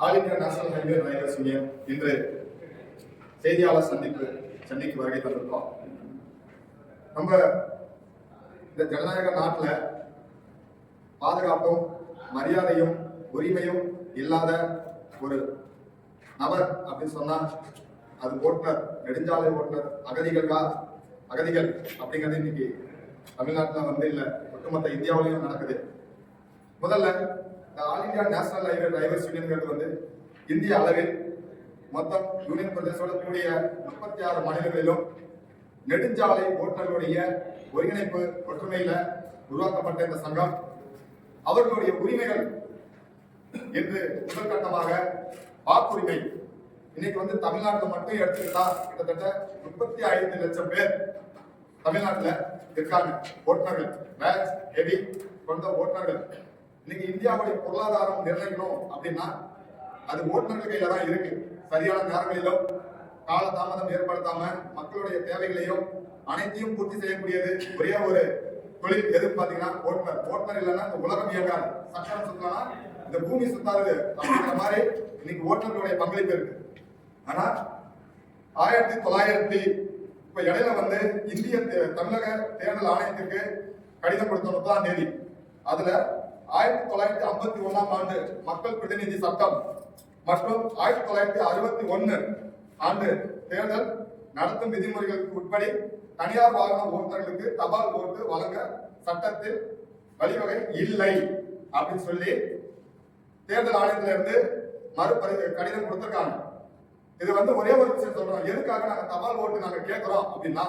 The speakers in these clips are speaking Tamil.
All India national highway drivers union இன்று செய்தியாளர் சந்திப்பு சென்னைக்கு வருகை தந்திருக்கோம் நம்ம இந்த ஜனநாயக நாட்டில் பாதுகாப்பும் மரியாதையும் உரிமையும் இல்லாத ஒரு நபர் அப்படின்னு சொன்னா அது ஓட்டுநர் நெடுஞ்சாலை ஓட்டுநர் அகதிகளா அகதிகள் அப்படிங்கிறது இன்னைக்கு தமிழ்நாட்டில் வந்து இல்லை ஒட்டுமொத்த இந்தியாவிலையும் நடக்குது. முதல்ல all India national highway drivers யூனியன்கிறது வந்து இந்திய அளவில் மொத்தம் யூனியன் பிரதேசோட கூடிய முப்பத்தி ஆறு மாநிலங்களிலும் நெடுஞ்சாலை ஓட்டுநர்களுடைய ஒருங்கிணைப்பு ஒற்றுமையில உருவாக்கப்பட்ட இந்த சங்கம். அவர்களுடைய உரிமைகள் என்று முதற்கட்டமாக வாக்குரிமை. இன்னைக்கு வந்து தமிழ்நாட்டில் மட்டும் எடுத்துக்கிட்டா கிட்டத்தட்ட முப்பத்தி ஐந்து லட்சம் பேர் தமிழ்நாட்டில் இருக்காங்க. ஓட்டுநர்கள். பேட்ச் ஹெவி கொண்ட ஓட்டுநர்கள். இன்னைக்கு இந்தியாவுடைய பொருளாதாரம் நிர்ணயிக்கணும் அப்படின்னா அது ஓட்டுநர்கள் கையில தான் இருக்கு. சரியான நேரங்களிலும் கால தாமதம் ஏற்படுத்தாம மக்களுடைய தேவைகளையும் அனைத்தையும் பூர்த்தி செய்யக்கூடியது ஒரே ஒரு தொழில். எதுன்னு பாத்தீங்கன்னா ஓட்டுநர். ஓட்டுநர் இல்லைன்னா இந்த உலகம் இயங்காது. சட்டம் சுத்தலாம் இந்த பூமி சுத்தாது அப்படிங்கிற மாதிரி இன்னைக்கு ஓட்டுநர்களுடைய பங்களிப்பு இருக்கு. ஆனா ஆயிரத்தி தொள்ளாயிரத்தி இப்ப இடையில வந்து இந்திய தே- தமிழக தேர்தல் ஆணையத்திற்கு கடிதம் கொடுத்த முப்பதாம் தேதி. அதுல ஆயிரத்தி தொள்ளாயிரத்தி ஐம்பத்தி ஒன்னாம் ஆண்டு மக்கள் பிரதிநிதி சட்டம் மற்றும் ஆயிரத்தி தொள்ளாயிரத்தி அறுபத்தி ஒன்னு ஆண்டு தேர்தல் நடத்தும் விதிமுறைகளுக்கு உட்படி தனியார் வாகன ஓட்டுநர்களுக்கு தபால் ஓட்டு வழங்க சட்டத்தில் வழிவகை இல்லை அப்படின்னு சொல்லி தேர்தல் ஆணையத்திலிருந்து மறுபரி கடிதம் கொடுத்துருக்காங்க. இது வந்து ஒரே ஒரு விஷயம் சொல்றோம். எதுக்காக நாங்க தபால் ஓட்டு நாங்க கேட்கிறோம் அப்படின்னா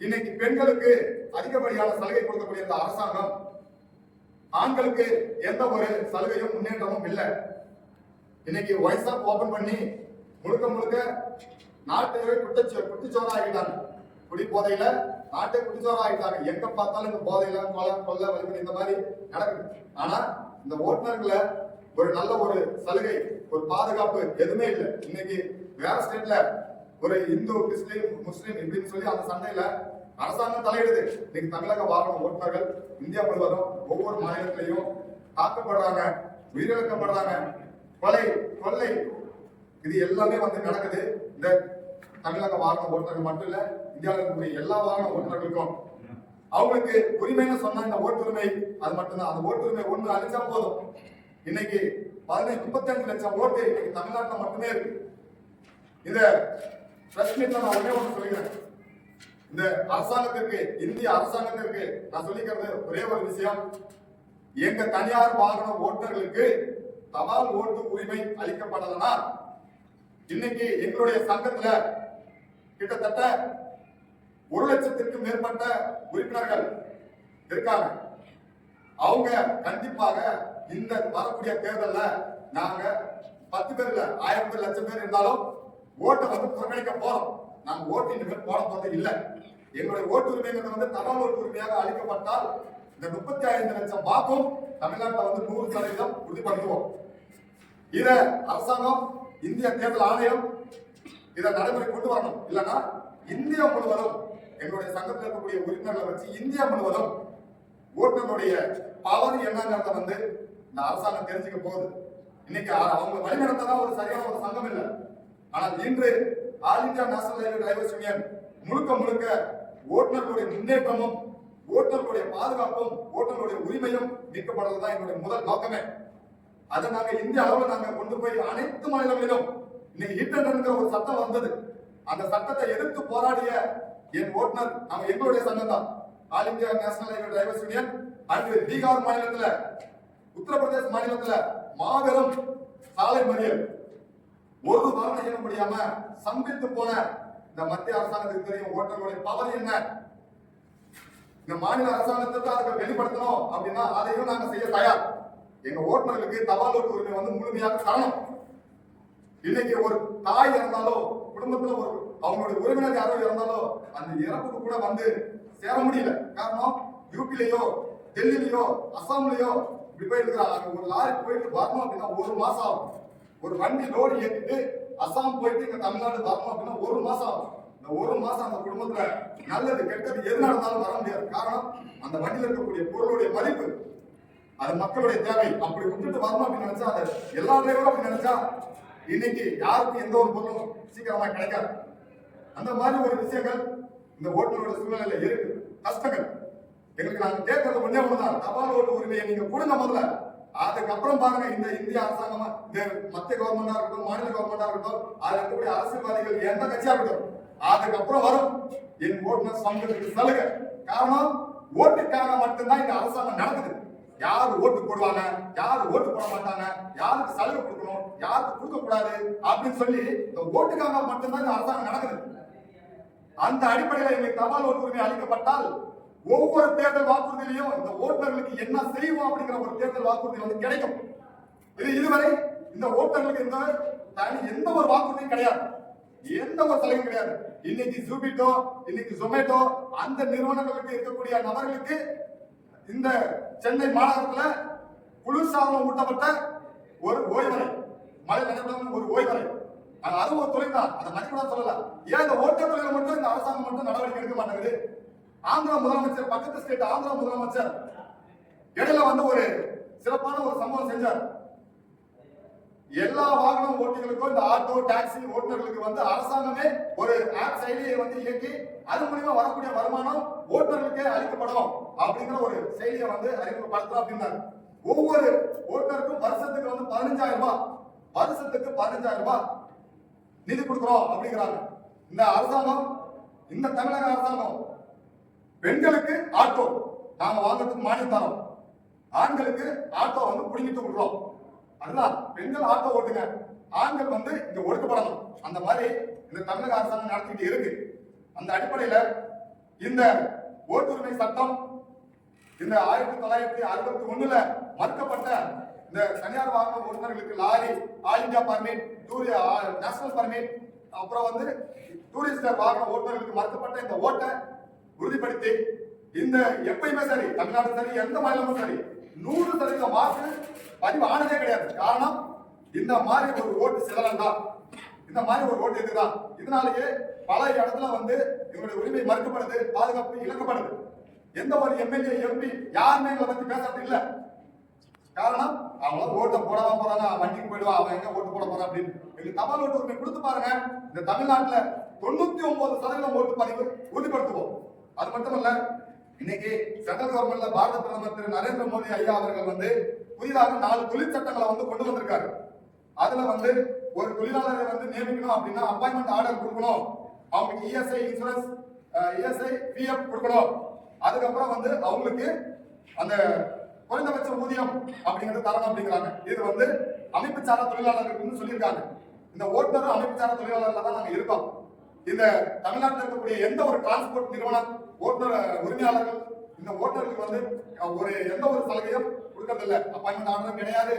இன்னைக்கு பெண்களுக்கு அதிகப்படியான சலுகை கொடுக்கக்கூடிய இந்த அரசாங்கம் ஆண்களுக்கு எந்த ஒரு சலுகையும் முன்னேற்றமும் இல்லை. இன்னைக்கு வாட்ஸ்அப் ஓபன் பண்ணி முழுக்க முழுக்க நாட்டுகளை குட்டச்சோ குட்டிச்சோரா ஆகிட்டாங்க குடி போதையில நாட்டை குட்டிச்சோரா ஆகிட்டாங்க எங்க பார்த்தாலும் இந்த போதையில கொலை கொள்ளை வலிமை இந்த மாதிரி நடக்குது. ஆனா இந்த ஓட்டுநர்களை ஒரு நல்ல ஒரு சலுகை ஒரு பாதுகாப்பு எதுவுமே இல்லை. இன்னைக்கு வேற ஸ்டேட்ல ஒரு இந்து கிறிஸ்டின் முஸ்லீம் இப்படின்னு சொல்லி அந்த சண்டையில அரசாங்கம் தலையிடுது. இன்னைக்கு தமிழக வாகன ஓட்டுநர்கள் இந்தியா முழுவதும் ஒவ்வொரு மாநிலத்திலையும் தாக்கப்படுறாங்க உயிரிழக்கப்படுறாங்க. கொலை கொள்ளை இது எல்லாமே வந்து நடக்குது. இந்த தமிழக வாகன ஓட்டுநர்கள் மட்டும் இல்ல இந்தியாவில் இருக்கக்கூடிய எல்லா வாகன ஓட்டுநர்களுக்கும். அவங்களுக்கு உரிமைன்னு சொன்னா இந்த ஓட்டுரிமை அது மட்டும்தான். அந்த ஓட்டுரிமை ஒன்று அழிச்சா போதும். இன்னைக்கு பதினைந்து முப்பத்தஞ்சு லட்சம் ஓட்டு இன்னைக்கு தமிழ்நாட்டில் மட்டுமே இருக்கு. இதை பிரச்சனை நான் ஒரே ஒன்று சொல்கிறேன் இந்த அரசாங்கத்திற்கு இந்திய அரசாங்கத்திற்கு நான் சொல்லிக்கிறது ஒரே ஒரு விஷயம். எங்க தனியார் வாகன ஓட்டுநர்களுக்கு தபால் ஓட்டு உரிமை அளிக்கப்படலனா இன்னைக்கு எங்களுடைய சங்கத்துல கிட்டத்தட்ட ஒரு லட்சத்திற்கும் மேற்பட்ட உறுப்பினர்கள் இருக்காங்க. அவங்க கண்டிப்பாக இந்த வரக்கூடிய தேர்தல்ல நாங்க பத்து பேர் இல்ல ஆயிரம் பேர் லட்சம் பேர் இருந்தாலும் ஓட்டை வந்து புறக்கணிக்க போறோம். நாங்க ஓட்டு இனிமேல் போட போறது எங்களுடைய ஓட்டு உரிமைங்கிறது வந்து தபால் ஓட்டு உரிமையாக அளிக்கப்பட்டால் இந்த முப்பத்தி ஐந்து லட்சம் வாக்கும் தமிழ்நாட்டில் வந்து நூறு சதவீதம் உறுதிப்படுத்துவோம். இத அரசாங்கம் இந்திய தேர்தல் ஆணையம் இதை நடைமுறை கொண்டு வரணும். இல்லைன்னா இந்தியா முழுவதும் எங்களுடைய சங்கத்தில் இருக்கக்கூடிய உறுப்பினர்களை வச்சு இந்தியா முழுவதும் ஓட்டுநருடைய பவர் என்னங்கிறத வந்து இந்த அரசாங்கம் தெரிஞ்சுக்க போகுது. இன்னைக்கு அவங்க வழிநடத்ததான் ஒரு சரியான ஒரு சங்கம் இல்லை. ஆனால் இன்று all India national railway drivers union முழுக்க முழுக்க ஓட்டுநர்களுடைய முன்னேற்றமும் ஓட்டுநர்களுடைய பாதுகாப்பும் ஓட்டுநர்களுடைய உரிமையும் மீட்கப்படுறதுதான் என்னுடைய முதல் நோக்கமே. அதை நாங்க இந்திய அளவில் நாங்க கொண்டு போய் அனைத்து மாநிலங்களிலும் இன்னைக்கு ஹிட் ஒரு சட்டம் வந்தது. அந்த சட்டத்தை எதிர்த்து போராடிய என் ஓட்டுநர் நாங்க எங்களுடைய சங்கம் தான். All India national railway drivers union அன்று பீகார் மாநிலத்துல உத்தரப்பிரதேச மாநிலத்துல மாபெரும் சாலை மறியல். ஒரு வாரம் செய்ய முடியாம சம்பித்து போன இந்த மத்திய அரசாங்கத்துக்கு தெரியும் ஓட்டர்களுடைய பவர் என்ன? இந்த மாநில அரசாங்கத்துக்கு அதுக்கு வெளிப்படுத்தணும் அப்படின்னா அதையும் நாங்க செய்ய தயார். எங்க ஓட்டுநர்களுக்கு தபால் ஓட்டு உரிமை வந்து முழுமையாக தரணும். இன்னைக்கு ஒரு தாய் இருந்தாலோ குடும்பத்துல ஒரு அவங்களுடைய உறவினர் யாரோ இருந்தாலோ அந்த இறப்புக்கு கூட வந்து சேர முடியல. காரணம் யூபிலையோ டெல்லியிலயோ அசாம்லயோ இப்படி போய் இருக்கிறாங்க ஒரு லாரி போயிட்டு வரணும் அப்படின்னா ஒரு மாசம் ஆகும். ஒரு வண்டி லோடு ஏத்திட்டு அசாம் போயிட்டு இங்க தமிழ்நாடு வரணும் அப்படின்னா ஒரு மாசம் ஆகும். இந்த ஒரு மாசம் அந்த குடும்பத்துல நல்லது கெட்டது எது நடந்தாலும் வர முடியாது. காரணம் அந்த வண்டியில் இருக்கக்கூடிய பொருளுடைய மதிப்பு. அது மக்களுடைய தேவை. அப்படி விட்டுட்டு வரணும் அப்படின்னு நினைச்சா அது எல்லா டிரைவரும் அப்படி நினைச்சா இன்னைக்கு யாருக்கும் எந்த ஒரு பொருளும் சீக்கிரமா கிடைக்காது. அந்த மாதிரி ஒரு விஷயங்கள் இந்த ஓட்டுநரோட சூழ்நிலையில இருக்கு. கஷ்டங்கள். எங்களுக்கு நாங்க கேட்கறது ஒன்னே ஒண்ணுதான். தபால் ஓட்டு உரிமையை நீங்க கொடுங்க முதல்ல. அதுக்கப்புறம் பாருங்க இந்த இந்திய அரசாங்கமா இந்த மத்திய கவர்மெண்டா இருக்கட்டும் மாநில கவர்மெண்டா இருக்கட்டும் அதுல இருக்கக்கூடிய அரசியல்வாதிகள் எந்த கட்சியா இருக்கட்டும் அதுக்கப்புறம் வரும். என் ஓட்டுநர் சங்கத்துக்கு சலுகை காரணம் ஓட்டுக்காக மட்டும்தான் இந்த அரசாங்கம் நடக்குது. யார் ஓட்டு போடுவாங்க யார் ஓட்டு போட மாட்டாங்க யாருக்கு சலுகை கொடுக்கணும் யாருக்கு கொடுக்க கூடாது அப்படின்னு சொல்லி இந்த ஓட்டுக்காக மட்டும்தான் இந்த அரசாங்கம் நடக்குது. அந்த அடிப்படையில் எங்களுக்கு தபால் ஓட்டு உரிமை அளிக்கப்பட்டால் ஒவ்வொரு தேர்தல் வாக்குறுதியிலையும் இந்த ஓட்டர்களுக்கு என்ன செய்வோம் அப்படிங்கிற ஒரு தேர்தல் வாக்குறுதி வந்து கிடைக்கும். இது இதுவரை இந்த ஓட்டர்களுக்கு இந்த தனி எந்த ஒரு வாக்குறுதியும் கிடையாது. எந்த ஒரு சலுகையும் கிடையாது. இன்னைக்கு ஜூபிட்டோ இன்னைக்கு ஜொமேட்டோ அந்த நிறுவனங்களுக்கு இருக்கக்கூடிய நபர்களுக்கு இந்த சென்னை மாநகரத்துல குளிர்சாதனம் ஊட்டப்பட்ட ஒரு ஓய்வறை மழை நடைபெறும் ஒரு ஓய்வறை. அது ஒரு தொழில் தான் அதை மதிப்பிட சொல்லல. ஏன் இந்த ஓட்டத் தொழில மட்டும் இந்த அரசாங்கம் மட்டும் நடவடிக்கை எடுக்க மாட்டேங்குது? ஆந்திரா முதலமைச்சர் பக்கத்து ஸ்டேட் ஆந்திரா முதலமைச்சர். இடையில வந்து ஒரு சிறப்பான ஒரு சம்பவம் செஞ்சார். எல்லா வாகன ஓட்டிகளுக்கும் இந்த ஆட்டோ டாக்ஸி ஓட்டுநர்களுக்கு வந்து அரசாங்கமே ஒரு ஆப் செயலியை வந்து இயக்கி அது மூலியமா வரக்கூடிய வருமானம் ஓட்டுநர்களுக்கே அளிக்கப்படும் அப்படிங்கிற ஒரு செயலியை வந்து அறிமுகப்படுத்தலாம் அப்படின்னாரு. ஒவ்வொரு ஓட்டுநருக்கும் வருஷத்துக்கு வந்து பதினஞ்சாயிரம் ரூபாய் வருஷத்துக்கு பதினஞ்சாயிரம் ரூபாய் நிதி கொடுக்குறோம் அப்படிங்கிறாங்க. இந்த அரசாங்கம் இந்த தமிழக அரசாங்கம் பெண்களுக்கு ஆட்டோ நாங்க வாங்குறதுக்கு மானியம் தரோம் ஆண்களுக்கு ஆட்டோ வந்து புடிங்கிட்டு விடுறோம். அதுதான் பெண்கள் ஆட்டோ ஓட்டுங்க. ஆண்கள் வந்து இங்க ஒடுக்கப்படணும். அந்த மாதிரி இந்த தமிழக அரசாங்கம் நடத்திட்டு இருக்கு. அந்த அடிப்படையில இந்த ஓட்டுரிமை சட்டம் இந்த ஆயிரத்தி தொள்ளாயிரத்தி அறுபத்தி ஒண்ணுல மறுக்கப்பட்ட இந்த தனியார் வாகன ஓட்டுநர்களுக்கு லாரி ஆல் இந்தியா பர்மிட் டூரிய நேஷனல் பர்மிட் அப்புறம் வந்து டூரிஸ்டர் வாகன ஓட்டுநர்களுக்கு மறுக்கப்பட்ட இந்த ஓட்டை உறுதிப்படுத்தி இந்த எப்பயுமே சரி தமிழ்நாடு சரி எந்த மாநிலமும் சரி நூறு சதவீத வாக்கு பதிவு ஆனதே கிடையாது. காரணம் இந்த மாதிரி ஒரு ஓட்டு சிதறல் தான். இந்த மாதிரி ஒரு ஓட்டு இதுதான் இதனாலேயே பல இடத்துல வந்து இவங்களுடைய உரிமை மறுக்கப்படுது பாதுகாப்பு இழக்கப்படுது. எந்த ஒரு எம்எல்ஏ எம்பி யாருமே எங்களை பத்தி பேசுறது இல்ல. காரணம் அவங்க ஓட்டை போடாம போறாங்க அவன் வண்டிக்கு போயிடுவான் அவன் எங்க ஓட்டு போட போறான் அப்படின்னு. எங்களுக்கு தபால் ஓட்டு உரிமை கொடுத்து பாருங்க. இந்த தமிழ்நாட்டுல தொண்ணூத்தி ஒன்பது சதவீதம் ஓட்டு பதிவு உறுதிப்படுத்துவோம். அது மட்டுமல்ல இன்னைக்கு சென்ட்ரல் கவர்மெண்ட்ல பாரத பிரதமர் திரு நரேந்திர மோடி ஐயா அவர்கள் வந்து புதிதாக நாலு தொழிற்சட்டங்களை வந்து கொண்டு வந்திருக்காரு. அதுல வந்து ஒரு தொழிலாளரை வந்து நியமிக்கணும் அப்படின்னா அப்பாயின்மெண்ட் ஆர்டர் கொடுக்கணும். அவங்களுக்கு இஎஸ்ஐ இன்சூரன்ஸ் இஎஸ்ஐ பிஎஃப் கொடுக்கணும். அதுக்கப்புறம் வந்து அவங்களுக்கு அந்த குறைந்தபட்ச ஊதியம் அப்படிங்கறது தரணும் அப்படிங்கிறாங்க. இது வந்து அமைப்பு சாரா தொழிலாளர்களுக்கு சொல்லியிருக்காங்க. இந்த ஓட்டுநரும் அமைப்பு சாரா தொழிலாளர்களா தான் நாங்க இருக்கோம். இந்த தமிழ்நாட்டில் இருக்கக்கூடிய எந்த ஒரு டிரான்ஸ்போர்ட் நிறுவனம் ஓட்டுநர் உரிமையாளர்கள் இந்த ஓட்டருக்கு வந்து ஒரு எந்த ஒரு சலுகையும் கொடுக்கறதில்ல. அப்பாயின்மெண்ட் ஆர்டரும் கிடையாது.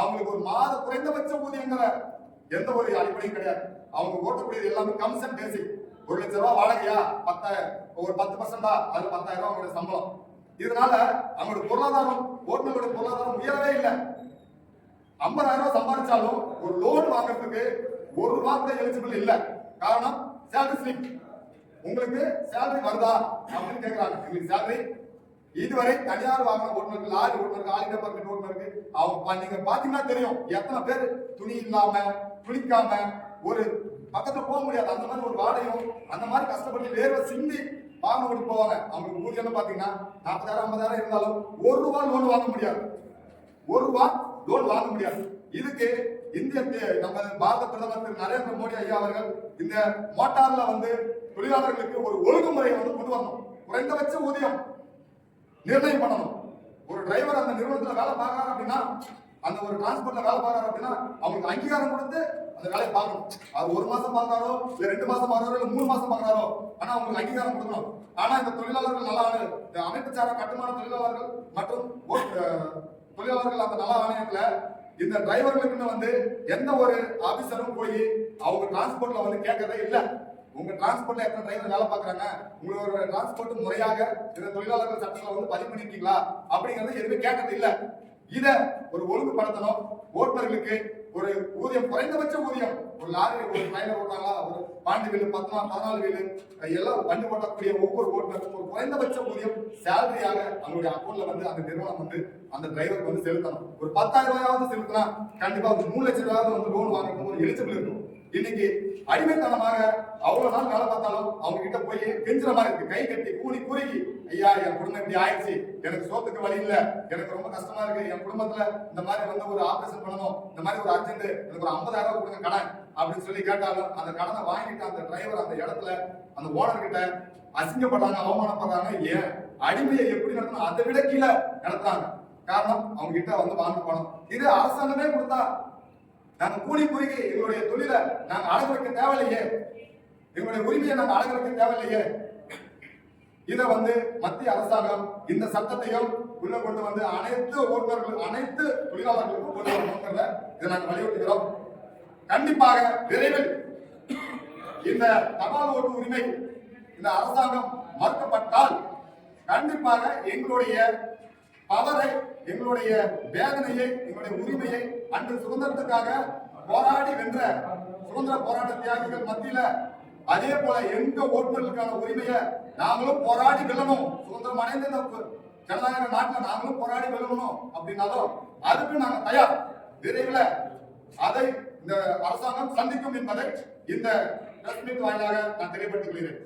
அவங்களுக்கு ஒரு மாத குறைந்தபட்ச ஊதியங்கிற எந்த ஒரு அடிப்படையும் கிடையாது. அவங்க ஓட்டக்கூடியது எல்லாமே கம்சன் பேசிக் ஒரு லட்ச ரூபாய் வாடகையா? பத்தாயிரம் ஒரு பத்து பர்சன்டா அது பத்தாயிரம் ரூபாய் அவங்களுடைய சம்பளம். இதனால அவங்களோட பொருளாதாரம் ஓட்டுநர்களுடைய பொருளாதாரம் உயரவே இல்லை. ஐம்பதாயிரம் ரூபாய் சம்பாதிச்சாலும் ஒரு லோன் வாங்குறதுக்கு ஒரு ரூபா கூட எலிஜிபிள் இல்லை. காரணம் சேலரி ஸ்லிப் உங்களுக்கு சேலரி வருதா அப்படின்னு கேக்குறாங்க. உங்களுக்கு சேலரி இதுவரை தனியார் வாகன ஓட்டுநருக்கு லாரி ஓட்டுநருக்கு ஆல் இந்தியா பர்மிட் ஓட்டுநருக்கு அவங்க நீங்க பாத்தீங்கன்னா தெரியும். எத்தனை பேர் துணி இல்லாம குளிக்காம ஒரு பக்கத்துல போக முடியாது. அந்த மாதிரி ஒரு வாடகையும் அந்த மாதிரி கஷ்டப்பட்டு வேர்வை சிந்தி வாகனம் ஓட்டு போவாங்க. அவங்களுக்கு ஊதியம் பாத்தீங்கன்னா நாற்பதாயிரம் ஐம்பதாயிரம் இருந்தாலும் ஒரு ரூபா லோன் வாங்க முடியாது. ஒரு ரூபா லோன் வாங்க முடியாது. இதுக்கு இந்திய நம்ம பாரத பிரதமர் திரு நரேந்திர மோடி ஐயா அவர்கள் இந்த மோட்டார்ல வந்து தொழிலாளர்களுக்கு ஒரு ஒழுங்குமுறையை வந்து கொண்டு வரணும். குறைந்தபட்ச ஊதியம் நிர்ணயம் பண்ணணும். ஒரு டிரைவர் அந்த நிறுவனத்துல வேலை பார்க்கறாரு அப்படின்னா அந்த ஒரு டிரான்ஸ்போர்ட்ல வேலை பார்க்கறாரு அப்படின்னா அவங்களுக்கு அங்கீகாரம் கொடுத்து அந்த வேலையை பார்க்கணும். அது ஒரு மாசம் பார்க்கறாரோ இல்ல ரெண்டு மாசம் பார்க்கறாரோ இல்ல மூணு மாசம் பார்க்கறாரோ ஆனா அவங்களுக்கு அங்கீகாரம் கொடுக்கணும். ஆனா இந்த தொழிலாளர்கள் நல்லா ஆணை இந்த அமைப்பு சாரா கட்டுமான தொழிலாளர்கள் மற்றும் தொழிலாளர்கள் அந்த நல ஆணையத்துல இந்த டிரைவர்களுக்குன்னு வந்து எந்த ஒரு ஆபீசரும் போய் அவங்க டிரான்ஸ்போர்ட்ல வந்து கேட்கறதே இல்லை. உங்க டிரான்ஸ்போர்ட்ல எத்தனை டிரைவர் வேலை பாக்குறாங்க உங்களோட டிரான்ஸ்போர்ட் முறையாக இந்த தொழிலாளர்கள் சட்டத்தில் வந்து பதிவு பண்ணிருக்கீங்களா அப்படிங்கறது எதுவுமே கேட்டது இல்ல. இத ஒரு ஒழுங்குபடுத்தணும். ஓட்டுநர்களுக்கு ஒரு ஊதியம் குறைந்தபட்ச ஊதியம் ஒரு லாரி ஒரு டிரைவர் ஓட்டாங்களா ஒரு பன்னெண்டு வீலு பத்து நாள் பதினாலு வீலு எல்லாம் வண்டி ஓட்டக்கூடிய ஒவ்வொரு ஓட்டுநருக்கும் ஒரு குறைந்தபட்ச ஊதியம் சேலரியாக அவங்களுடைய அக்கௌண்ட்ல வந்து அந்த நிறுவனம் வந்து அந்த டிரைவருக்கு வந்து செலுத்தணும். ஒரு பத்தாயிரம் ரூபாயாவது செலுத்தினா கண்டிப்பா ஒரு மூணு லட்சம் ரூபாயாவது வந்து லோன் வாங்கணும் ஒரு எலிஜிபிள் இருக்கும். இன்னைக்கு அடிமைத்தனமாக அவ்வளவு நாள் வேலை பார்த்தாலும் அவங்க கிட்ட போய் கெஞ்சுற மாதிரி இருக்கு. கை கட்டி கூலி குறுகி ஐயா என் குடும்பம் இப்படி ஆயிடுச்சு. எனக்கு சோத்துக்கு வழி இல்ல. எனக்கு ரொம்ப கஷ்டமா இருக்கு. என் குடும்பத்துல இந்த மாதிரி வந்து ஒரு ஆபரேஷன் பண்ணணும். இந்த மாதிரி ஒரு அர்ஜென்ட் எனக்கு ஒரு ஐம்பதாயிரம் ரூபாய் கொடுங்க கடன். அப்படின்னு சொல்லி கேட்டாலும் அந்த கடனை வாங்கிட்டு அந்த டிரைவர் அந்த இடத்துல அந்த ஓனர் கிட்ட அசிங்கப்படுறாங்க அவமானப்படுறாங்க. ஏன்? அடிமையை எப்படி நடத்தணும்? அதை விட கீழே நடத்துறாங்க. காரணம் அவங்க கிட்ட வந்து வாங்க போனோம். இது அரசாங்கமே கொடுத்தா நாங்க கூலி குறுகி எங்களுடைய தொழிலை நாங்க அழகு வைக்க தேவையில்லையே. எங்களுடைய உரிமையை நாங்க அழகு வைக்க தேவையில்லையே. இதை வந்து மத்திய அரசாங்கம் இந்த சட்டத்தையும் உள்ள கொண்டு வந்து அனைத்து ஓட்டுநர்கள் அனைத்து தொழிலாளர்களுக்கும் கொண்டு வரணுங்கிறத இதை நாங்கள் வலியுறுத்துகிறோம். கண்டிப்பாக விரைவில் இந்த தபால் ஓட்டு உரிமை இந்த அரசாங்கம் மறுக்கப்பட்டால் கண்டிப்பாக எங்களுடைய பவரை எங்களுடைய வேதனையை எங்களுடைய உரிமையை அன்று சுதந்திரத்துக்காக போராடி வென்ற சுதந்திர போராட்ட தியாகிகள் மத்தியில அதே போல எங்க ஓட்டுநர்களுக்கான உரிமையை நாங்களும் போராடி வெல்லணும். சுதந்திரம் அடைந்த இந்த ஜனநாயக நாட்டில் நாங்களும் போராடி வெல்லணும் அப்படின்னாலும் அதுக்கு நாங்க தயார். விரைவில் அதை இந்த அரசாங்கம் சந்திக்கும் என்பதை இந்த பிரஸ் மீட் வாயிலாக நான் தெளிவுபடுத்திக் கொள்கிறேன்.